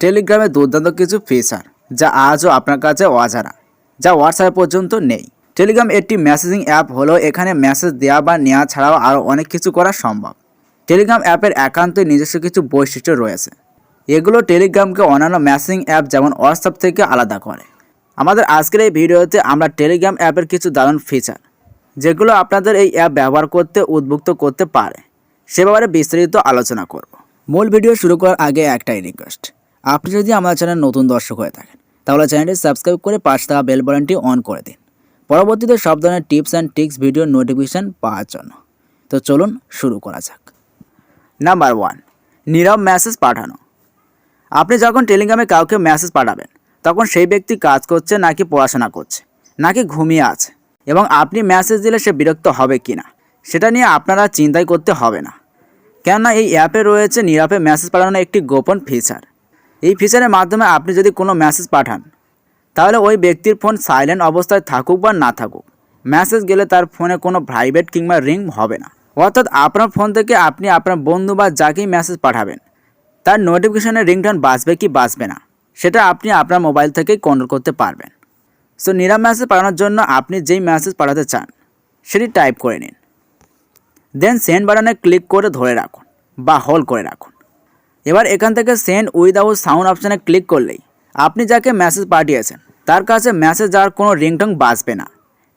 টেলিগ্রামে দুর্দান্ত কিছু ফিচার যা আজও আপনার কাছে অজানা, যা হোয়াটসঅ্যাপ পর্যন্ত নেই। টেলিগ্রাম একটি মেসেজিং অ্যাপ হলো এখানে মেসেজ দেওয়া বা নেওয়া ছাড়াও আরও অনেক কিছু করা সম্ভব। টেলিগ্রাম অ্যাপের একান্তই নিজস্ব কিছু বৈশিষ্ট্য রয়েছে। এগুলো টেলিগ্রামকে অন্যান্য মেসেজিং অ্যাপ যেমন হোয়াটসঅ্যাপ থেকে আলাদা করে। আমাদের আজকের এই ভিডিওতে আমরা টেলিগ্রাম অ্যাপের কিছু দারুণ ফিচার যেগুলো আপনাদের এই অ্যাপ ব্যবহার করতে উদ্বুক্ত করতে পারে, সে ব্যাপারে বিস্তারিত আলোচনা করব। মূল ভিডিও শুরু করার আগে একটাই রিকোয়েস্ট আপনি যদি আমার চ্যানেল নতুন দর্শক হয়ে থাকেন, তাহলে চ্যানেলটি সাবস্ক্রাইব করে পাঁচ থাকা বেল বাটনটি অন করে দিন। পরবর্তীতে সব ধরনের tips and tricks video notification পাওয়ার জন্য। তো চলুন শুরু করা যাক। নাম্বার ওয়ান, নীরব মেসেজ পাঠানো। আপনি যখন টেলিগ্রামে কাউকে মেসেজ পাঠাবেন, তখন সেই ব্যক্তি কাজ করছে নাকি পড়াশোনা করছে, নাকি ঘুমিয়ে আছে, এবং আপনি মেসেজ দিলে সে বিরক্ত হবে কি না সেটা নিয়ে আপনারা চিন্তাই করতে হবে না। কেননা এই অ্যাপে রয়েছে নীরবে মেসেজ পাঠানোর একটি গোপন ফিচার এই ফিচারের মাধ্যমে আপনি যদি কোনো মেসেজ পাঠান, তাহলে ওই ব্যক্তির ফোন সাইলেন্ট অবস্থায় থাকুক বা না থাকুক। মেসেজ গেলে তার ফোনে কোনো প্রাইভেট কিংবা রিং হবে না। অর্থাৎ আপনার ফোন থেকে আপনি আপনার বন্ধু বা যাকেই মেসেজ পাঠাবেন, তার নোটিফিকেশনের রিংটোন বাঁচবে কি বাঁচবে না, সেটা আপনি আপনার মোবাইল থেকেই কন্ট্রোল করতে পারবেন। সো নিরাম মেসেজ পাঠানোর জন্য আপনি যেই মেসেজ পাঠাতে চান, সেটি টাইপ করে নিন। দেন সেন্ড বাটনে ক্লিক করে ধরে রাখুন বা হোল্ড করে রাখুন। এবার এখান থেকে সেন্ড উইদাউট সাউন্ড অপশানে ক্লিক করলেই আপনি যাকে মেসেজ পাঠিয়েছেন, তার কাছে মেসেজ যাওয়ার কোনো রিংটং বাজবে না।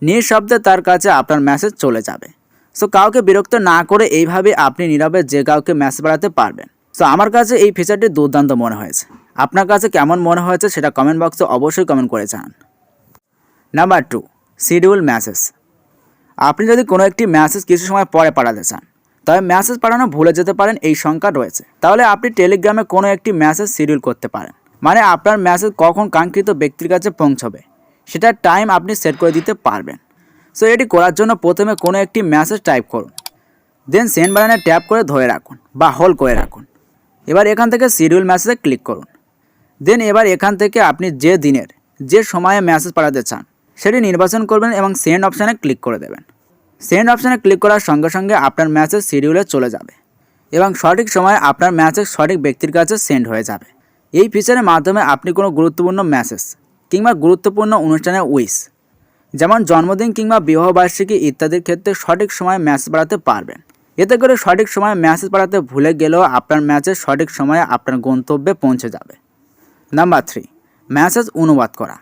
নিঃশব্দে তার কাছে আপনার মেসেজ চলে যাবে। সো কাউকে বিরক্ত না করে এইভাবে আপনি নীরবে যে কাউকে মেসেজ পাঠাতে পারবেন। সো আমার কাছে এই ফিচারটি দুর্দান্ত মনে হয়েছে। আপনার কাছে কেমন মনে হয়েছে সেটা কমেন্ট বক্সে অবশ্যই কমেন্ট করে জানান। নাম্বার টু শিডিউল মেসেজ আপনি যদি কোনো একটি মেসেজ কিছু সময় পরে পাঠাতে চান তবে মেসেজ পাঠানো ভুলে যেতে পারেন, এই সংখ্যা রয়েছে। তাহলে আপনি টেলিগ্রামে কোনো একটি মেসেজ শিডিউল করতে পারেন। মানে আপনার মেসেজ কখন কাঙ্ক্ষিত ব্যক্তির কাছে পৌঁছবে, সেটার টাইম আপনি সেট করে দিতে পারবেন। সো এটি করার জন্য প্রথমে কোনো একটি মেসেজ টাইপ করুন। দেন সেন্ড বাটনে ট্যাপ করে ধরে রাখুন বা হোল্ড করে রাখুন। এবার এখান থেকে শিডিউল মেসেজে ক্লিক করুন। দেন এবার এখান থেকে আপনি যে দিনের, যে সময়ে মেসেজ পাঠাতে চান, সেটি নির্বাচন করবেন এবং সেন্ড অপশানে ক্লিক করে দেবেন। সেন্ড অপশানে ক্লিক করার সঙ্গে সঙ্গে আপনার মেসেজ শিডিউলে চলে যাবে এবং সঠিক সময়ে আপনার মেসেজ সঠিক ব্যক্তির কাছে সেন্ড হয়ে যাবে। এই ফিচারের মাধ্যমে আপনি কোনো গুরুত্বপূর্ণ মেসেজ কিংবা গুরুত্বপূর্ণ অনুষ্ঠানে উইস যেমন জন্মদিন কিংবা বিবাহবার্ষিকী ইত্যাদির ক্ষেত্রে সঠিক সময়ে মেসেজ পাঠাতে পারবেন। এতে করে সঠিক সময়ে ম্যাসেজ পাঠাতে ভুলে গেলেও আপনার মেসেজ সঠিক সময়ে আপনার গন্তব্যে পৌঁছে যাবে। নাম্বার থ্রি ম্যাসেজ অনুবাদ করা।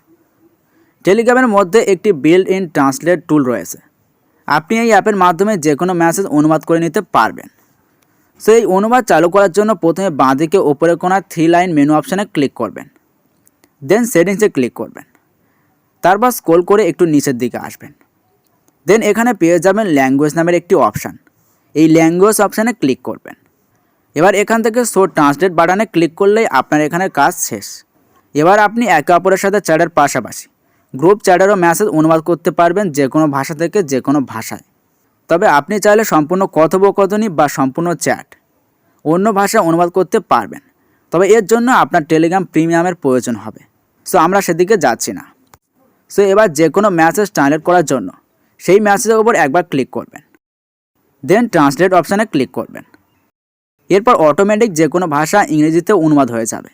টেলিগ্রামের মধ্যে একটি বিল্ড ইন ট্রান্সলেট টুল রয়েছে। আপনি এই অ্যাপের মাধ্যমে যে কোনো মেসেজ অনুবাদ করে নিতে পারবেন। সো এই অনুবাদ চালু করার জন্য প্রথমে বাঁদিকে ওপরে কোনা থ্রি লাইন মেনু অপশানে ক্লিক করবেন। দেন সেটিংসে ক্লিক করবেন। তারপর স্ক্রোল করে একটু নিচের দিকে আসবেন। দেন এখানে পেয়ে যাবেন ল্যাঙ্গুয়েজ নামের একটি অপশান এই ল্যাঙ্গুয়েজ অপশানে ক্লিক করবেন। এবার এখান থেকে শো ট্রান্সলেট বাটনে ক্লিক করলেই আপনার এখানে কাজ শেষ। এবার আপনি একে অপরের সাথে চ্যাটের পাশাপাশি গ্রুপ চ্যাটেরও মেসেজ অনুবাদ করতে পারবেন যে কোনো ভাষা থেকে যে কোনো ভাষায়। তবে আপনি চাইলে সম্পূর্ণ কথোপকথনই বা সম্পূর্ণ চ্যাট অন্য ভাষায় অনুবাদ করতে পারবেন। তবে এর জন্য আপনার টেলিগ্রাম প্রিমিয়ামের প্রয়োজন হবে। সো আমরা সেদিকে যাচ্ছি না। সো এবার যে কোনো মেসেজ ট্রান্সলেট করার জন্য সেই মেসেজের উপর একবার ক্লিক করবেন। দেন ট্রান্সলেট অপশানে ক্লিক করবেন। এরপর অটোমেটিক যে কোনো ভাষা ইংরেজিতে অনুবাদ হয়ে যাবে।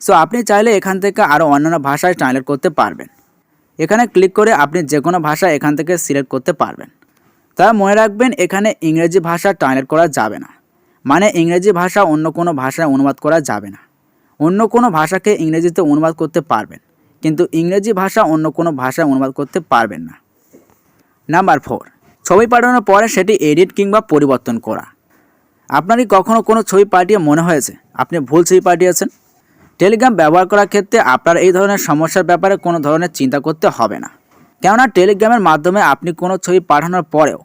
সো আপনি চাইলে এখান থেকে আরও অন্যান্য ভাষায় ট্রান্সলেট করতে পারবেন। এখানে ক্লিক করে আপনি যে কোনো ভাষা এখান থেকে সিলেক্ট করতে পারবেন। তবে মনে রাখবেন এখানে ইংরেজি ভাষা ট্রান্সলেট করা যাবে না। মানে ইংরেজি ভাষা অন্য কোনো ভাষায় অনুবাদ করা যাবে না। অন্য কোনো ভাষাকে ইংরেজিতে অনুবাদ করতে পারবেন, কিন্তু ইংরেজি ভাষা অন্য কোনো ভাষায় অনুবাদ করতে পারবেন না। নাম্বার ফোর ছবি পাঠানোর পরে সেটি এডিট কিংবা পরিবর্তন করা। আপনার কখনও কোনো ছবি পাঠিয়ে মনে হয়েছে? আপনি ভুল ছবি পাঠিয়েছেন? টেলিগ্রাম ব্যবহার করার ক্ষেত্রে আপনার এই ধরনের সমস্যার ব্যাপারে কোনো ধরনের চিন্তা করতে হবে না। কেননা টেলিগ্রামের মাধ্যমে আপনি কোনো ছবি পাঠানোর পরেও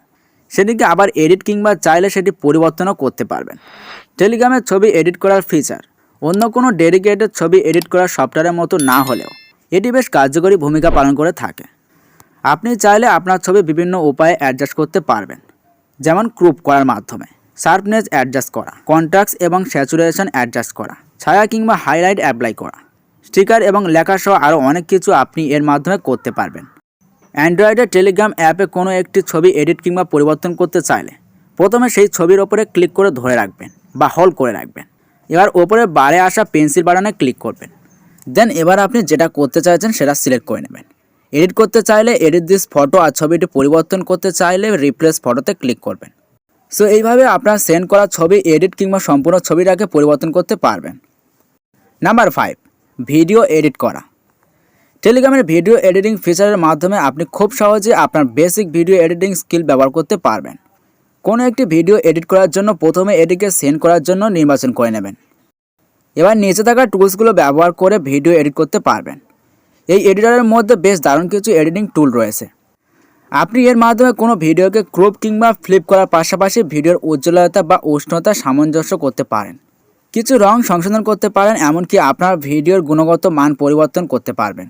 সেটিকে আবার এডিট কিংবা চাইলে সেটি পরিবর্তনও করতে পারবেন। টেলিগ্রামের ছবি এডিট করার ফিচার অন্য কোনো ডেডিকেটেড ছবি এডিট করার সফটওয়্যারের মতো না হলেও এটি বেশ কার্যকরী ভূমিকা পালন করে থাকে। আপনি চাইলে আপনার ছবি বিভিন্ন উপায়ে অ্যাডজাস্ট করতে পারবেন। যেমন ক্রুপ করার মাধ্যমে শার্পনেস অ্যাডজাস্ট করা কন্ট্রাক্টস এবং স্যাচুরেশন অ্যাডজাস্ট করা। ছায়া কিংবা হাইলাইট অ্যাপ্লাই করা। স্টিকার এবং লেখা সহ আরও অনেক কিছু আপনি এর মাধ্যমে করতে পারবেন। অ্যান্ড্রয়েডের টেলিগ্রাম অ্যাপে কোনো একটি ছবি এডিট কিংবা পরিবর্তন করতে চাইলে প্রথমে সেই ছবির ওপরে ক্লিক করে ধরে রাখবেন বা হল করে রাখবেন। এবার ওপরে বারে আসা পেন্সিল বাটনে ক্লিক করবেন। দেন এবার আপনি যেটা করতে চাইছেন সেটা সিলেক্ট করে নেবেন। এডিট করতে চাইলে এডিট দিস ফটো আর ছবিটি পরিবর্তন করতে চাইলে রিপ্লেস ফটোতে ক্লিক করবেন। সো এইভাবে আপনার সেন্ড করা ছবি এডিট কিংবা সম্পূর্ণ ছবিটাকে পরিবর্তন করতে পারবেন। নাম্বার ফাইভ ভিডিও এডিট করা। টেলিগ্রামের ভিডিও এডিটিং ফিচারের মাধ্যমে আপনি খুব সহজে আপনার বেসিক ভিডিও এডিটিং স্কিল ব্যবহার করতে পারবেন। কোনো একটি ভিডিও এডিট করার জন্য প্রথমে এটিকে সেন্ড করার জন্য নির্বাচন করে নেবেন। এবার নিচে থাকা টুলসগুলো ব্যবহার করে ভিডিও এডিট করতে পারবেন। এই এডিটরের মধ্যে বেশ দারুণ কিছু এডিটিং টুল রয়েছে। আপনি এর মাধ্যমে কোনো ভিডিওকে ক্রপ কিংবা ফ্লিপ করার পাশাপাশি ভিডিওর উজ্জ্বলতা বা উষ্ণতা সামঞ্জস্য করতে পারেন। কিছু রং সংশোধন করতে পারেন, এমনকি আপনার ভিডিওর গুণগত মান পরিবর্তন করতে পারবেন,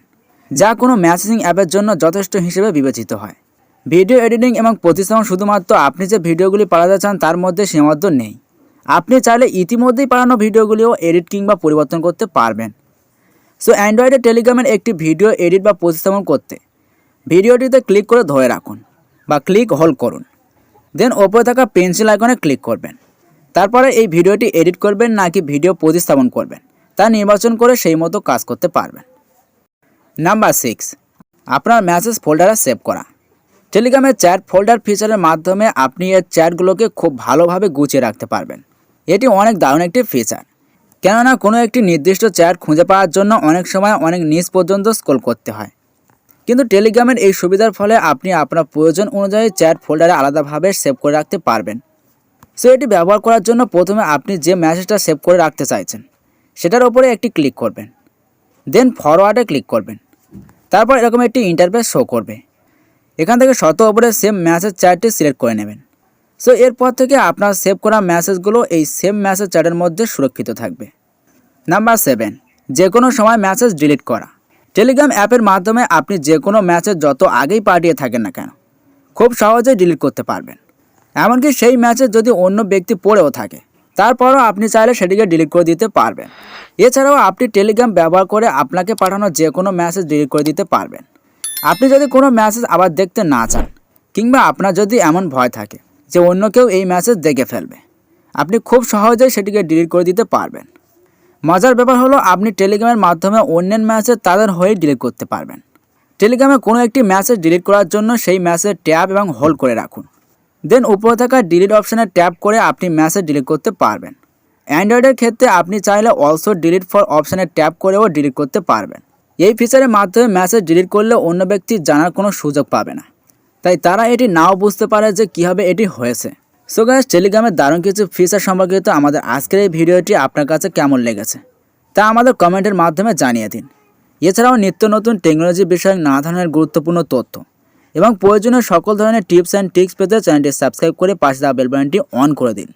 যা কোনো ম্যাসেজিং অ্যাপের জন্য যথেষ্ট হিসেবে বিবেচিত হয়। ভিডিও এডিটিং এবং প্রতিস্থাপন শুধুমাত্র আপনি যে ভিডিওগুলি পাঠাতে চান, তার মধ্যে সীমাবদ্ধ নেই। আপনি চাইলে ইতিমধ্যেই পাঠানো ভিডিওগুলিও এডিট কিংবা পরিবর্তন করতে পারবেন। সো, অ্যান্ড্রয়েডে টেলিগ্রামের একটি ভিডিও এডিট বা প্রতিস্থাপন করতে ভিডিওটিতে ক্লিক করে ধরে রাখুন বা ক্লিক হোল্ড করুন। দেন ওপরে থাকা পেন্সিল আইকনে ক্লিক করবেন। তারপরে এই ভিডিওটি এডিট করবেন নাকি ভিডিও প্রতিস্থাপন করবেন, তা নির্বাচন করে সেই মতো কাজ করতে পারবেন। নাম্বার সিক্স, আপনার মেসেজ ফোল্ডারে সেভ করা। টেলিগ্রামের চ্যাট ফোল্ডার ফিচারের মাধ্যমে আপনি এর চ্যাটগুলোকে খুব ভালোভাবে গুছিয়ে রাখতে পারবেন। এটি অনেক দারুণ একটি ফিচার। কেননা কোনো একটি নির্দিষ্ট চ্যাট খুঁজে পাওয়ার জন্য অনেক সময় অনেক নিচ পর্যন্ত স্ক্রল করতে হয়। কিন্তু টেলিগ্রামের এই সুবিধার ফলে আপনি আপনার প্রয়োজন অনুযায়ী চ্যাট ফোল্ডারে আলাদাভাবে সেভ করে রাখতে পারবেন। সো এটি ব্যবহার করার জন্য প্রথমে আপনি যে মেসেজটা সেভ করে রাখতে চাইছেন, সেটার উপরে একটি ক্লিক করবেন। দেন ফরওয়ার্ডে ক্লিক করবেন। তারপর এরকম একটি ইন্টারফেস শো করবে। এখান থেকে শত ওপরে সেম মেসেজ চ্যাটটি সিলেক্ট করে নেবেন। সো এরপর থেকে আপনার সেভ করা মেসেজগুলো এই সেম মেসেজ চ্যাটের মধ্যে সুরক্ষিত থাকবে। নাম্বার সেভেন যে কোনো সময় মেসেজ ডিলিট করা। টেলিগ্রাম অ্যাপের মাধ্যমে আপনি যে কোনো মেসেজ যত আগেই পাঠিয়ে থাকেন না কেন, খুব সহজেই ডিলিট করতে পারবেন। এমনকি সেই ম্যাচে যদি অন্য ব্যক্তি পড়েও থাকে, তারপরও আপনি চাইলে সেটিকে ডিলিট করে দিতে পারবেন। এছাড়াও আপনি টেলিগ্রাম ব্যবহার করে আপনাকে পাঠানো যে কোনো মেসেজ ডিলিট করে দিতে পারবেন। আপনি যদি কোনো ম্যাসেজ আবার দেখতে না চান, কিংবা আপনার যদি এমন ভয় থাকে যে অন্য কেউ এই মেসেজ দেখে ফেলবে, আপনি খুব সহজেই সেটিকে ডিলিট করে দিতে পারবেন। মজার ব্যাপার হলো, আপনি টেলিগ্রামের মাধ্যমে অন্যের মেসেজ তাদের হয়ে ডিলিট করতে পারবেন। টেলিগ্রামে কোনো একটি মেসেজ ডিলিট করার জন্য সেই মেসেজ ট্যাব এবং হোল্ড করে রাখুন। দেন উপরে থাকা ডিলিট অপশানে ট্যাপ করে আপনি ম্যাসেজ ডিলিট করতে পারবেন। অ্যান্ড্রয়েডের ক্ষেত্রে আপনি চাইলে অলসো ডিলিট ফর অপশানে ট্যাপ করেও ডিলিট করতে পারবেন। এই ফিচারের মাধ্যমে ম্যাসেজ ডিলিট করলে অন্য ব্যক্তি জানার কোনো সুযোগ পাবে না। তাই তারা এটি নাও বুঝতে পারে যে কীভাবে এটি হয়েছে। সো গাছ টেলিগ্রামের দারুণ কিছু ফিচার সম্পর্কিত আমাদের আজকের এই ভিডিওটি আপনার কাছে কেমন লেগেছে? তা আমাদের কমেন্টের মাধ্যমে জানিয়ে দিন। এছাড়াও নিত্য নতুন টেকনোলজি বিষয়ক নানা ধরনের গুরুত্বপূর্ণ তথ্য এবং প্রয়োজনীয় সকল ধরনের টিপস অ্যান্ড ট্রিক্স পেতে চ্যানেলটি সাবস্ক্রাইব করে পাশে দেওয়া বেলবানটি অন করে দিন।